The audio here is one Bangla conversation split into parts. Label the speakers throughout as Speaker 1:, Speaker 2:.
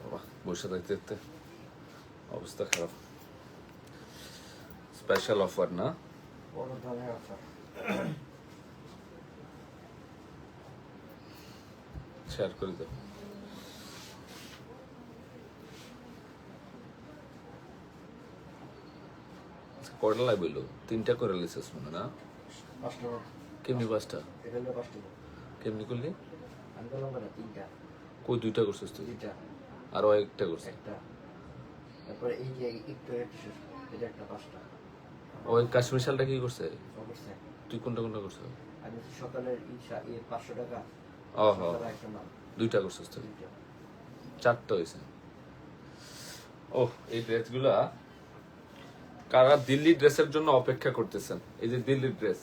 Speaker 1: বাবা বসে থাকতে থাকতে অবস্থা খারাপ স্পেশাল অফার না শেয়ার করে আচ্ছা, কয়টা বলল তিনটা করে লিসেস মনে না কেমনি পাঁচটা কেমনি করলি কই দুইটা করছিস তুই আরও একটা
Speaker 2: একটা। তারপরে এই যে একটু এটা একটা পাঁচটা।
Speaker 1: ওই কাশ্মীর শালটা কি করছে?
Speaker 2: অবশ্যই
Speaker 1: তুই কোনটা কোনটা করছিস
Speaker 2: আমি এই পাঁচশো টাকা
Speaker 1: ও হ।
Speaker 2: সকালে
Speaker 1: দুইটা করছিস তুই চারটা হয়েছে। ও এই ড্রেসগুলা কারা দিল্লি ড্রেসের জন্য অপেক্ষা করতেছেন? এই যে দিল্লি ড্রেস।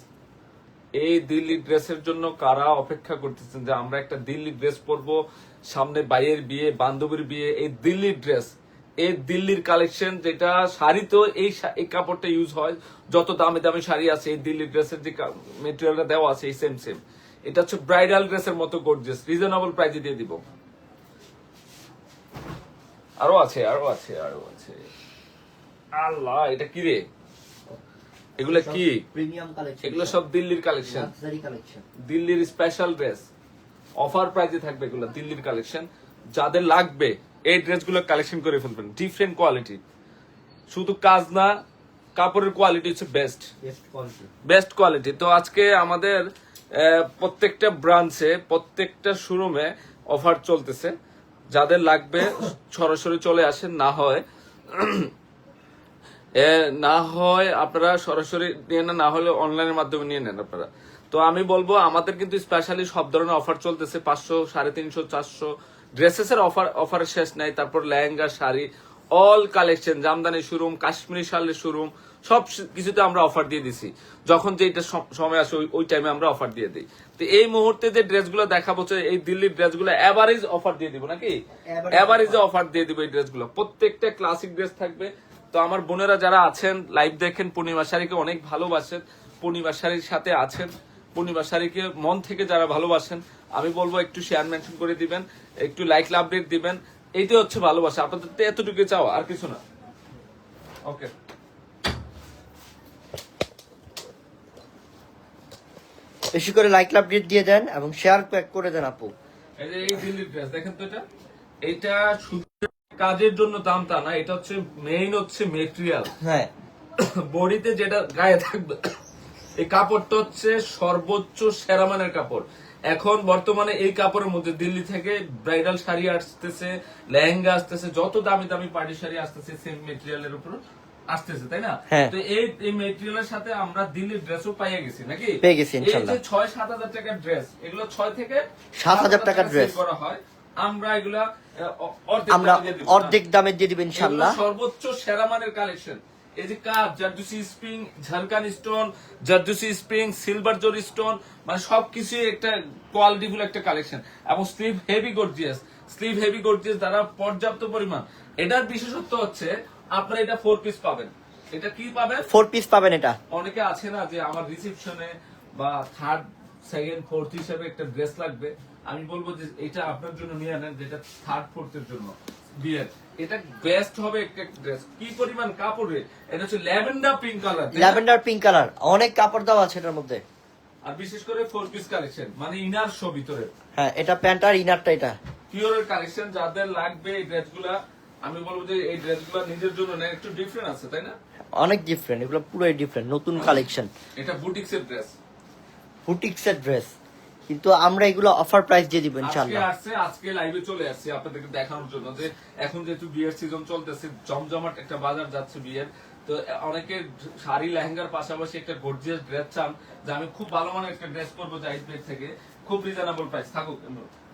Speaker 1: এই দিল্লি ড্রেসের জন্য কারা অপেক্ষা করতেছেন যে আমরা একটা দিল্লি ড্রেস পরবো, সামনে বাইয়ের বিয়ে, বান্ধবীর বিয়ে, এই দিল্লি ড্রেস, এই দিল্লির কালেকশন যেটা শাড়ি তো এই এই কাপড়টা ইউজ হয়, যত দামি দামি শাড়ি আছে, এই দিল্লি ড্রেসের যে মেটেরিয়ালটা দেওয়া আছে, এই সেম সেম এটা হচ্ছে ব্রাইডাল ড্রেসের মতো গর্জিয়াস রিজনেবল প্রাইসে দিয়ে দিব। আরও আছে আরও আছে আরও আছে। আল্লাহ, এটা কি রে? এগুলো কি?
Speaker 2: প্রিমিয়াম কালেকশন
Speaker 1: এগুলো সব দিল্লির কালেকশন দিল্লির স্পেশাল ড্রেস অফার প্রাইজে থাকবে এগুলো দিল্লির কালেকশন যাদের লাগবে এই ড্রেসগুলো কালেকশন করে ফেলবেন। ডিফারেন্ট কোয়ালিটি শুধু কাজ না কাপড়ের কোয়ালিটি হচ্ছে বেস্ট
Speaker 2: বেস্ট কোয়ালিটি
Speaker 1: তো আজকে আমাদের প্রত্যেকটা ব্রাঞ্চে প্রত্যেকটা শোরুমে অফার চলতেছে। যাদের লাগবে সরাসরি চলে আসেন না হয় না হয় আপনারা সরাসরি নিয়ে নেন না হলে অনলাইনের মাধ্যমে নিয়ে নেন আপনারা। তো আমি বলব আমাদের কিন্তু স্পেশালি সব ধরনের অফার চলতেছে পাঁচশো সাড়ে তিনশো চারশো। ড্রেসেস এর অফার অফারের শেষ নাই তারপর lehenga sari all collection jamdani showroom Kashmiri শালের showroom সব কিছুতে আমরা অফার দিয়ে দিছি। যখন যেটা সম- সময় আসে ওই- টাইমে আমরা অফার দিয়ে দিই। তো এই মুহূর্তে যে ড্রেসগুলো দেখাবো এই দিল্লির ড্রেসগুলো এভারেজ অফার দিয়ে দিব নাকি? এভারেজে অফার দিয়ে দিব এই ড্রেসগুলো প্রত্যেকটা ক্লাসিক ড্রেস থাকবে তো আমার বোনেরা যারা আছেন লাইভ দেখেন পূর্ণিমা শাড়িকে অনেক ভালোবাসেন পূর্ণিমা শাড়ির সাথে আছেন পূর্ণিমা শাড়িকে মন থেকে যারা ভালোবাসেন আমি বলব একটু শেয়ার মেনশন করে দিবেন একটু লাইক লাভ রেট দিবেন এইটাই হচ্ছে ভালোবাসা। আপনাদের তো এতটুকু চাও আর কিছু না। ওকে
Speaker 2: বেশি করে লাইক লাভ রেট দিয়ে দেন এবং শেয়ার প্যাক করে দেন আপু।
Speaker 1: এই যে এই দিল্লির ড্রেস দেখেন তো এটা? এটা শুধু কাজের জন্য দাম তা না এটা হচ্ছে মেইন হচ্ছে মেটেরিয়াল
Speaker 2: হ্যাঁ।
Speaker 1: বডিতে যেটা গায়ে থাকবে এই কাপড়টা হচ্ছে সর্বোচ্চ সেরা মানের কাপড়। এখন বর্তমানে এই কাপড়ের মধ্যে দিল্লি থেকে ব্রাইডাল শাড়ি আসতেছে লেহেঙ্গা আসতেছে যত দামি দামি পার্টি শাড়ি আসতেছে সেম মেটেরিয়ালের উপর আসতেছে তাই না?
Speaker 2: হ্যাঁ।
Speaker 1: তো এই এই মেটেরিয়ালের সাথে আমরা দিল্লির ড্রেসও পাইয়ে গেছি নাকি?
Speaker 2: পেয়ে গেছি,
Speaker 1: ইনশাআল্লাহ
Speaker 2: এই
Speaker 1: যে ছয় সাত হাজার টাকার ড্রেস এগুলো ছয় থেকে
Speaker 2: 7,000 টাকার dress।
Speaker 1: করা হয়। আমরা এগুলা
Speaker 2: আমরা
Speaker 1: দামে দিয়ে দিব।
Speaker 2: অর্ধেক দামে দিয়ে দিবেন ইনশাল্লাহ
Speaker 1: সর্বোচ্চ সেরা মানের কালেকশন এই যে কাপ zardozi spring ঝারকান stone zardozi spring silver zari stone মানে সবকিছু একটা একটা কালেকশন এবং sleeve heavy gorgeous sleeve heavy gorgeous দ্বারা পর্যাপ্ত পরিমাণ। এটার বিশেষত্ব হচ্ছে আপনারা এটা ফোর পিস পাবেন। এটা কি পাবেন?
Speaker 2: ফোর পিস পাবেন এটা।
Speaker 1: অনেকে আছে না যে আমার রিসেপশনে বা থার্ড সেকেন্ড ফোর্থ হিসেবে একটা ড্রেস লাগবে। আমি বলব যে এটা আপনার জন্য নিয়ে নেন যেটা থার্ড ফোর্থের জন্য বিয়ের এটা বেস্ট হবে একটা ড্রেস কি পরিমাণ কাপড়ে এটা হচ্ছে lavender pink colour
Speaker 2: lavender pink colour অনেক কাপড় দেওয়া আছে এটার মধ্যে।
Speaker 1: আর বিশেষ করে ফোর পিস কালেকশন মানে ইনার শো ভিতরে।
Speaker 2: হ্যাঁ এটা প্যান্ট আর ইনারটা এটা।
Speaker 1: পিওরের কালেকশন যাদের লাগবে এই ড্রেসগুলা আমি বলব যে এই ড্রেসগুলা নিজের জন্য নেন একটু ডিফারেন্ট আছে তাই না?
Speaker 2: অনেক ডিফারেন্ট এগুলো পুরোই ডিফারেন্ট নতুন কালেকশন
Speaker 1: এটা বুটিক্সের ড্রেস
Speaker 2: বুটিক্সের ড্রেস কিন্তু আমরা এগুলো অফার প্রাইস দিয়ে দিব
Speaker 1: আজকে
Speaker 2: ইনশাল্লাহ
Speaker 1: আসছে আজকে লাইভে চলে আসছে আপনাদেরকে দেখানোর জন্য যে এখন যেহেতু বিয়ের সিজন চলতেছে জমজমাট একটা বাজার যাচ্ছে বিয়ের। তো অনেকে শাড়ি লেহেঙ্গার পাশাপাশি একটা গর্জিয়াস ড্রেস চান যে আমি খুব ভালো মানের একটা ড্রেস করব জাহিদ বেগ থেকে খুব রিজনেবল প্রাইস থাকুক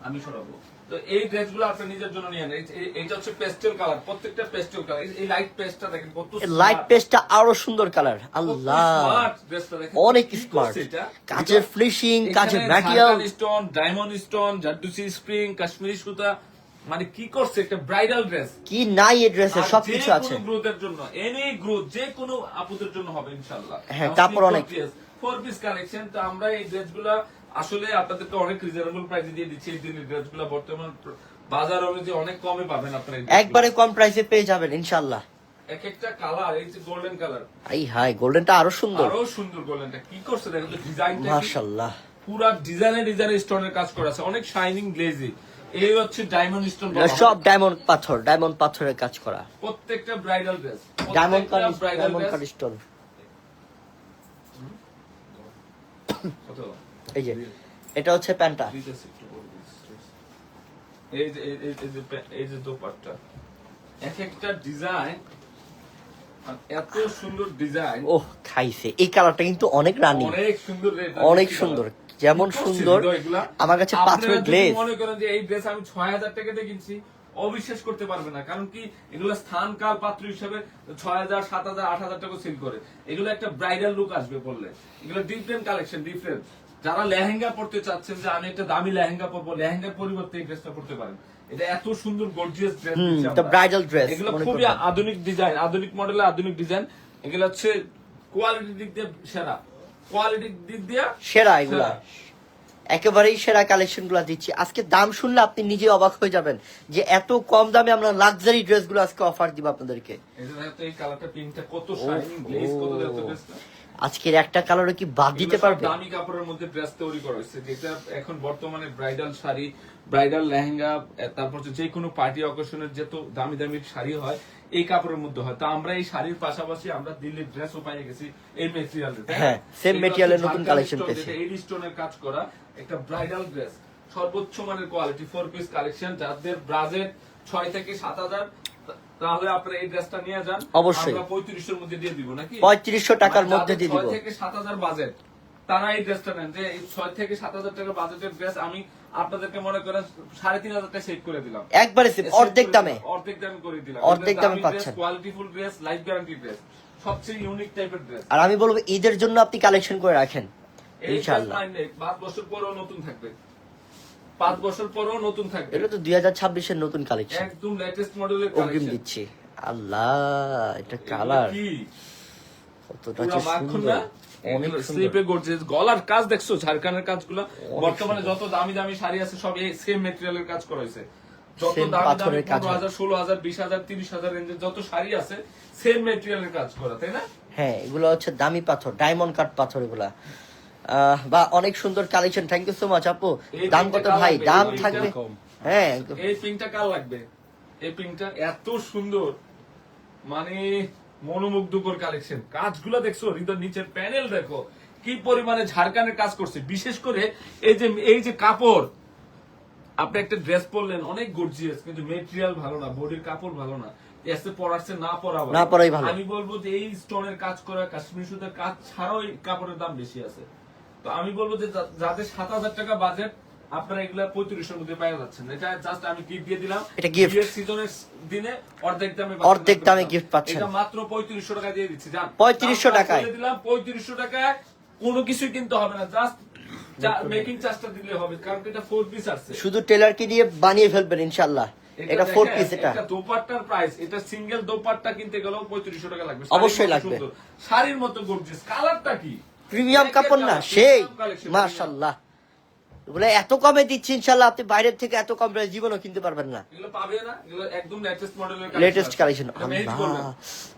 Speaker 1: আমি সরাবো। তো এই ড্রেসগুলো আপনি নিজের জন্য নিয়ে নেন। এই- এই- এইটা হচ্ছে পেস্টেল কালার প্রত্যেকটা পেস্টেল কালার এই লাইট পেস্টটা দেখেন কত
Speaker 2: লাইট পেস্টটা আরও সুন্দর কালার আল্লাহ। অনেক স্মার্ট? কাজের ফ্লিশিং কাজের material
Speaker 1: stone diamond stone zardozi spring Kashmiri সুতা মানে কি করছে একটা ব্রাইডাল ড্রেস
Speaker 2: কি নাই এই ড্রেসে সবকিছু আছে।
Speaker 1: গ্রোথের জন্য এনি গ্রোথ যে কোনো আপুদের জন্য হবে ইনশাআল্লাহ।
Speaker 2: হ্যাঁ, কাপড় অনেক।
Speaker 1: ফোর পিস কালেকশন তো আমরা এই ড্রেসগুলা আসলে আপনাদেরকে অনেক রিজনেবল প্রাইসে দিয়ে দিচ্ছি এই দিল্লি ড্রেসগুলো বর্তমান বাজার অনুযায়ী অনেক কমে পাবেন আপনারা
Speaker 2: একবারে কম প্রাইসে পেয়ে যাবেন ইনশাল্লাহ
Speaker 1: এক একটা কালার এই যে গোল্ডেন কালার
Speaker 2: এই হাই গোল্ডেনটা আরও সুন্দর।
Speaker 1: আরও সুন্দর গোল্ডেনটা কি করছে দেখেন তো ডিজাইনটা
Speaker 2: মাশাল্লাহ
Speaker 1: পুরা ডিজাইনে ডিজাইনে স্টোনের কাজ করা আছে। অনেক শাইনিং গ্লেজি এই হচ্ছে ডায়মন্ড স্টোন
Speaker 2: সব ডায়মন্ড পাথর ডায়মন্ড পাথরের কাজ করা।
Speaker 1: প্রত্যেকটা bridal dress
Speaker 2: diamond diamond cut stone এই যে এটা হচ্ছে প্যান্টটা।
Speaker 1: এই যে এই- যে দোপাট্টা। এক একটা ডিজাইন এত সুন্দর ডিজাইন
Speaker 2: ওহ খাইছে। এই কালারটা কিন্তু অনেক রানি
Speaker 1: অনেক সুন্দর
Speaker 2: অনেক সুন্দর? যেমন সুন্দর আমার কাছে পাথরের গ্লেজ
Speaker 1: মনে করেন যে এই ড্রেস আমি ছয় হাজার টাকা দিয়ে কিনছি অবিশ্বাস করতে পারবে না। কারণ কি এগুলো স্থান কাল পাত্র হিসাবে ছয় হাজার সাত হাজার আট হাজার টাকা সেল করে। এগুলো একটা ব্রাইডাল লুক আসবে বললে। এগুলো ডিফারেন্ট কালেকশন ডিফারেন্ট যারা লেহেঙ্গা পড়তে চাচ্ছেন যে আমি একটা দামি লেহেঙ্গা পরবো লেহেঙ্গার পরিবর্তে এই ড্রেসটা পড়তে পারেন। এটা এত সুন্দর গর্জিয়াস ড্রেস
Speaker 2: bridal dress,
Speaker 1: এগুলো খুবই আধুনিক ডিজাইন আধুনিক মডেলের আধুনিক ডিজাইন এগুলো হচ্ছে কোয়ালিটির দিক দিয়ে সেরা। কোয়ালিটির দিক দিয়ে
Speaker 2: সেরা এগুলা। একেবারেই সেরা কালেকশনগুলা দিচ্ছি। আজকে দাম শুনলে আপনি নিজে অবাক হয়ে যাবেন যে এত কম দামে আমরা লাক্সারি ড্রেসগুলো আজকে অফার দিব আপনাদেরকে।
Speaker 1: এই কালারটা পিঙ্কটা কত শাইনিং গ্লেজ কত
Speaker 2: আজকের একটা কালারে কি বাদ দিতে পারবে?
Speaker 1: দামি কাপড়ের মধ্যে ড্রেস তৈরি করা হয়েছে যেটা এখন বর্তমানে ব্রাইডাল শাড়ি ব্রাইডাল লেহেঙ্গা তারপর যে কোনো পার্টি অকেশনের যত দামি দামি শাড়ি হয় এই কাপড়ের মধ্যে হয়। তো আমরা এই শাড়ির পাশাপাশি আমরা দিল্লির ড্রেসও পাই গেছি এই মেটেরিয়ালে
Speaker 2: হ্যাঁ, material এর নতুন collection পেয়েছি।
Speaker 1: এই স্টোনের কাজ করা একটা ব্রাইডাল ড্রেস সর্বোচ্চ মানের কোয়ালিটি ফোর পিস কালেকশন যাদের বাজেট ছয় থেকে সাত হাজার তাহলে আপনারা এই ড্রেসটা নিয়ে যান।
Speaker 2: অবশ্যই।
Speaker 1: আমরা পঁয়ত্রিশের মধ্যে দিয়ে দিব নাকি?
Speaker 2: পঁয়ত্রিশশো টাকার
Speaker 1: মানে
Speaker 2: মধ্যে দিয়ে
Speaker 1: ছয়
Speaker 2: দিব।
Speaker 1: থেকে সাত হাজার বাজেট তারা এই ড্রেসটা নেন। যে এই থেকে সাত হাজার টাকা বাজেটের ড্রেস আমি আপনাদেরকে মনে করেন সাড়ে তিন হাজার টাকা সেভ করে দিলাম।
Speaker 2: একবারে same, অর্ধেক দামে।
Speaker 1: অর্ধেক দামে করে দিলাম।
Speaker 2: অর্ধেক দামে পাচ্ছেন।
Speaker 1: কোয়ালিটিফুল ড্রেস লাইফ গ্যারান্টি ড্রেস সবচেয়ে ইউনিক টাইপের ড্রেস
Speaker 2: আর আমি বলব ঈদের জন্য আপনি কালেকশন করে রাখেন
Speaker 1: এই বছর পরেও নতুন থাকবে। পাঁচ বছর পরেও নতুন থাকবে।
Speaker 2: এটা তো দুই হাজার ছাব্বিশের নতুন কালেকশন
Speaker 1: একদম লেটেস্ট মডেলের
Speaker 2: অগ্রিম দিচ্ছি। আল্লাহ এটা কালার কতটা সুন্দর। অনেক
Speaker 1: স্লিপে গর্জিয়াস গলার কাজ দেখছ? ঝাড়খানের কাজগুলো? বর্তমানে যত দামি দামি শাড়ি আছে সব এই সেম মেটেরিয়ালের কাজ করা হয়েছে। যত দামি দামি পনেরো হাজার ষোলো হাজার বিশ হাজার তিরিশ হাজার রেঞ্জের যত শাড়ি আছে সেম মেটেরিয়ালের কাজ করা তাই না?
Speaker 2: হ্যাঁ এগুলো হচ্ছে দামি পাথর ডায়মন্ড কাট পাথর এগুলা। বা অনেক সুন্দর collection thank you so much আপু। দাম কত ভাই? দাম থাকবে। হ্যাঁ
Speaker 1: এই পিঙ্কটা কার লাগবে। এই পিঙ্কটা এত সুন্দর। মানে মনোমুগ্ধকর কালেকশন কাজগুলো দেখছ হৃদয় নিচের প্যানেল দেখো কি পরিমাণে ঝাড়খানের কাজ করছে। বিশেষ করে এই যে এই যে কাপড়। আপনি একটা ড্রেস পরলেন অনেক গর্জিয়াস কিন্তু মেটেরিয়াল ভালো না বডির কাপড় ভালো না। এসে পরাচ্ছে না ভালো।
Speaker 2: না পরাই ভালো।
Speaker 1: আমি বলব যে এই স্টোনের কাজ করা কাশ্মীর সুতার কাজ ছাড়াও কাপড়ের দাম বেশি আছে। তো আমি বলব যে যাদের সাত হাজার টাকা বাজেট আপনারা এগুলা পঁয়ত্রিশের মধ্যে পেয়ে যাচ্ছেন। এটা জাস্ট আমি গিফট দিয়ে দিলাম।
Speaker 2: এটা।
Speaker 1: বিয়ের সিজনের দিনে অর্ধেক দামে
Speaker 2: অর্ধেক দামে gift পাচ্ছেন।
Speaker 1: এটা মাত্র পঁয়ত্রিশশো টাকা দিয়ে দিচ্ছি জান
Speaker 2: 3500
Speaker 1: দাম
Speaker 2: টাকায়।
Speaker 1: দিলাম পঁয়ত্রিশশো টাকায় কোনো কিছুই কিনতে হবে না জাস্ট মেকিং চার্জটা দিলে হবে কারণ এটা ফোর পিস আসছে
Speaker 2: শুধু টেলারকে দিয়ে বানিয়ে ফেলবেন ইনশাল্লাহ এটা ফোর পিস এটা।
Speaker 1: দোপাট্টার প্রাইস এটা সিঙ্গেল দোপাট্টা কিনতে গেলেও পঁয়ত্রিশশো টাকা লাগবে।
Speaker 2: অবশ্যই
Speaker 1: শাড়ির মতো
Speaker 2: লাগবে।
Speaker 1: শাড়ির মতো গর্জিয়াস কালারটা কি?
Speaker 2: প্রিমিয়াম কাপড় না সেই মার্শাল্লাহ এগুলো এত কমে দিচ্ছি ইনশাল্লাহ আপনি বাইরের থেকে এত কম জীবনও কিনতে পারবেন না।
Speaker 1: লেটেস্ট
Speaker 2: কালেকশন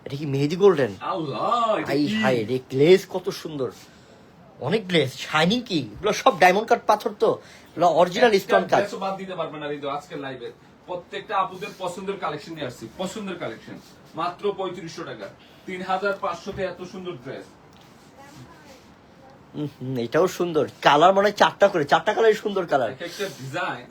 Speaker 2: এটা কি মেহেদি গোল্ডেন
Speaker 1: আল্লাহ
Speaker 2: হাই রে গ্লেজ কত সুন্দর। অনেক গ্লেজ শাইনিং কি? এগুলো সব ডায়মন্ড কাট পাথর তো। এগুলো অরিজিনাল স্টোন কাজ
Speaker 1: বাদ দিতে পারবে না আজকের লাইভে প্রত্যেকটা আপুদের পছন্দের কালেকশন নিয়ে আসছি পছন্দের কালেকশন মাত্র পঁয়ত্রিশশো টাকা। তিন হাজার পাঁচশোতে এত সুন্দর ড্রেস
Speaker 2: এটাও সুন্দর। কালার মানে চারটা করে চারটা কালার সুন্দর কালার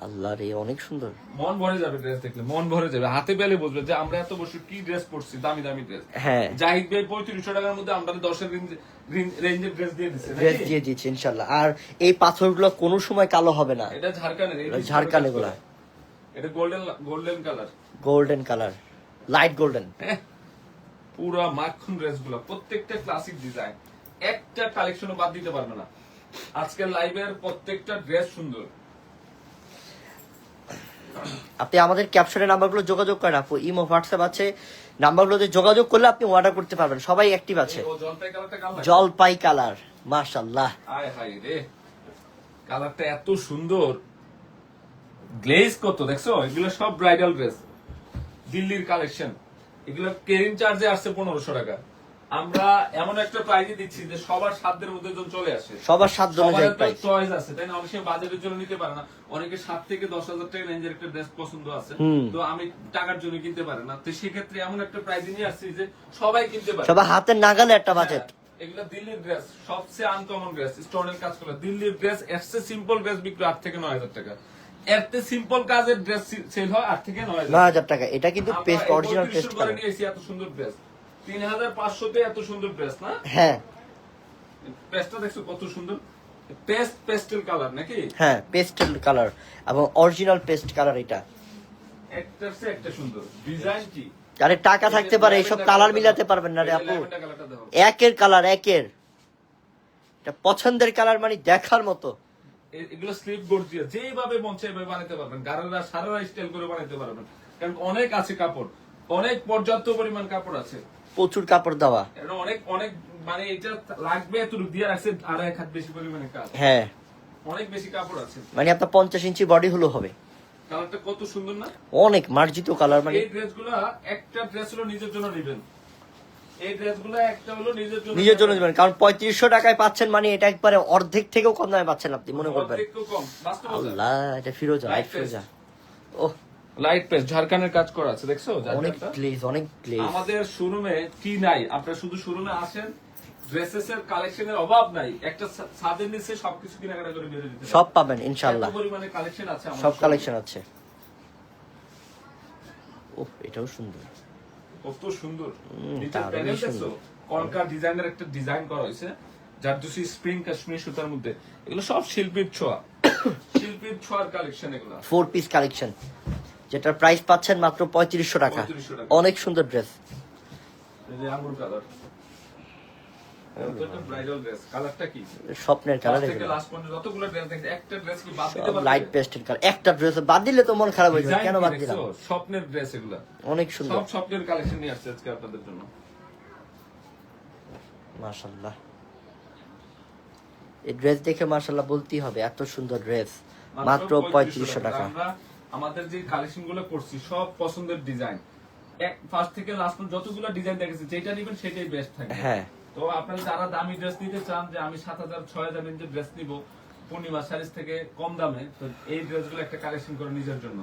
Speaker 2: আল্লাহ রে অনেক সুন্দর।
Speaker 1: মন ভরে যাবে ড্রেস দেখলে মন ভরে যাবে। হাতে পেলে বুঝবে যে আমরা এত বছর কি ড্রেস পরছি দামি দামি ড্রেস
Speaker 2: হ্যাঁ।
Speaker 1: জাহিদ ভাই পঁয়ত্রিশশো টাকার মধ্যে আমরা দশের রেঞ্জের ড্রেস দিয়ে দিচ্ছে
Speaker 2: ড্রেস দিয়ে দিচ্ছে ইনশাল্লাহ আর এই পাথরগুলো কোনো সময় কালো হবে না।
Speaker 1: এটা ঝাড়খানের
Speaker 2: ঝাড়খান এগুলা।
Speaker 1: এটা golden golden colour
Speaker 2: golden colour light golden
Speaker 1: পুরা মাখন ড্রেসগুলো প্রত্যেকটা ক্লাসিক ডিজাইন একটা কালেকশনও বাদ দিতে পারবে না। আজকের লাইভের প্রত্যেকটা ড্রেস সুন্দর।
Speaker 2: আপনি আমাদের ক্যাপশনের নাম্বারগুলো যোগাযোগ করেন আপু ইমো হোয়াটসঅ্যাপ আছে। নাম্বারগুলোতে যোগাযোগ করলে আপনি অর্ডার করতে পারবেন সবাই অ্যাক্টিভ আছে।
Speaker 1: জলপাই
Speaker 2: কালার মাশাল্লাহ
Speaker 1: আয় হাই রে কালারটা এত সুন্দর। গ্লেজ কত দেখছ? এগুলো সব ব্রাইডাল ড্রেস দিল্লির কালেকশন এগুলো কেরিং চার্জে আসছে পনেরোশো টাকা। আমরা এমন একটা প্রাইজে দিচ্ছি যে সবার সাধ্যের মধ্যে চলে আসে।
Speaker 2: সবার সাধ্য অনুযায়ী প্রাইস
Speaker 1: চয়েস আছে তাই না? অনেক বাজেটের জন্য নিতে পারে না। অনেকে সাত থেকে দশ হাজার টাকা রেঞ্জের একটা ড্রেস পছন্দ আছে। তো আমি টাকার জন্য কিনতে পারে না। তো সেক্ষেত্রে এমন একটা প্রাইজ নিয়ে আসছি যে সবাই কিনতে পারে।
Speaker 2: সবার হাতের নাগালে একটা বাজেট
Speaker 1: হ্যাঁ, এগুলো দিল্লির ড্রেস সবচেয়ে আনকমন ড্রেস স্টোনের কাজ করা। দিল্লির ড্রেস এর সিম্পল ড্রেস বিক্রি আট থেকে নয় হাজার টাকা। এর চেয়ে সিম্পল কাজের ড্রেস সেল হয় আট থেকে নয় হাজার
Speaker 2: নয় হাজার টাকা। এটা কিন্তু পেস্ট অরিজিনাল পেস্ট
Speaker 1: করে নিয়েছি এত সুন্দর ড্রেস তিন হাজার পাঁচশোতে এত সুন্দর ড্রেস না?
Speaker 2: হ্যাঁ।
Speaker 1: পেস্টটা দেখছ কত সুন্দর? পেস্ট পেস্টেল কালার নাকি?
Speaker 2: হ্যাঁ পেস্টেল কালার এবং অরিজিনাল পেস্ট কালার এটা।
Speaker 1: একটার চেয়ে একটা সুন্দর। ডিজাইন কি?
Speaker 2: আরে টাকা থাকতে পারে এইসব কালার মিলাতে পারবেন না রে আপু। একের কালার একের। এটা পছন্দের কালার মানে দেখার মতো।
Speaker 1: এগুলো স্লিপ গর্জিয়া যেভাবে মন এভাবে বানাতে পারবেন। গাড়ারা সারারা স্টাইল করে বানাতে পারবেন। কারণ অনেক আছে কাপড় অনেক পর্যাপ্ত পরিমাণ কাপড় আছে।
Speaker 2: প্রচুর কাপড় দেওয়া।
Speaker 1: অনেক অনেক মানে এটা লাগবে দিয়ে রাখছে আর এক হাত বেশি পরিমাণে কাজ।
Speaker 2: হ্যাঁ।
Speaker 1: অনেক বেশি কাপড় আছে।
Speaker 2: মানে আপনার পঞ্চাশ ইঞ্চি বডি হলো হবে।
Speaker 1: কালারটা কত সুন্দর না?
Speaker 2: অনেক মার্জিত কালার মানে
Speaker 1: এই ড্রেসগুলো একটা ড্রেস হলো নিজের জন্য নেবেন। এই ড্রেসগুলো একটা হলো নিজের জন্য
Speaker 2: নিজের জন্য দিবেন কারণ পঁয়ত্রিশশো টাকায় পাচ্ছেন মানে এটা একবারে অর্ধেক থেকেও কম দামে পাচ্ছেন আপনি মনে করবেন। আল্লাহ এটা ফিরোজা ফিরোজা। ও
Speaker 1: লাইট পেস্ট ঝাড়খানের কাজ করা আছে দেখছ?
Speaker 2: অনেক? গ্লেজ অনেক গ্লেজ
Speaker 1: আমাদের শোরুমে কি নাই। আপনারা শুধু শোরুমে আসেন ড্রেসেস এর কালেকশনের অভাব নাই। একটা ছাদের নিচে সবকিছু কেনাকাটা করে দিতে
Speaker 2: সব পাবেন ইনশাল্লাহ
Speaker 1: এত পরিমাণে কালেকশন আছে আমাদের
Speaker 2: সব কালেকশন আছে। ও এটাও সুন্দর।
Speaker 1: কত সুন্দর।
Speaker 2: দারুণই
Speaker 1: প্যানেল দেখছ? কলকা ডিজাইনের একটা ডিজাইন করা হয়েছে যার দুসি স্প্রিং কাশ্মীর সুতার মধ্যে। এগুলো সব শিল্পীর ছোঁয়া। শিল্পীর ছোঁয়ার কালেকশন এগুলো।
Speaker 2: ফোর পিস কালেকশন যেটার প্রাইস পাচ্ছেন মাত্র পঁয়ত্রিশশো টাকা। অনেক সুন্দর ড্রেস
Speaker 1: ড্রেস
Speaker 2: স্বপ্নের কালার
Speaker 1: বাদ দিতে
Speaker 2: সব
Speaker 1: পারবে?
Speaker 2: লাইট পেস্টেল কালার একটা ড্রেস বাদ দিলে তো মন খারাপ হয়ে যাবে। কেন বাদ দিলাম?
Speaker 1: স্বপ্নের ড্রেস এগুলা।
Speaker 2: অনেক সুন্দর।
Speaker 1: সব স্বপ্নের কালেকশন নিয়ে আসছে আজকে আপনাদের জন্য।
Speaker 2: মাশাল্লাহ এই ড্রেস দেখে বলতেই হবে এত সুন্দর ড্রেস মাত্র পঁয়ত্রিশশো টাকা।
Speaker 1: আমাদের যে কালেকশনগুলো করছি সব পছন্দের ডিজাইন এক ফার্স্ট থেকে লাস্ট পর্যন্ত যতগুলো ডিজাইন দেখেছি যেটা নেবেন সেটাই বেস্ট থাকবে।
Speaker 2: হ্যাঁ।
Speaker 1: তো আপনারা যারা দামি ড্রেস নিতে চান যে আমি সাত হাজার ছয় হাজার যে ড্রেস নিব পূর্ণিমা শাড়িজ থেকে কম দামে তো এই ড্রেসগুলো একটা কালেকশন করে নিজের জন্য।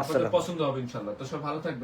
Speaker 1: আপনাদের পছন্দ হবে ইনশাল্লাহ। তো সব ভালো থাকবে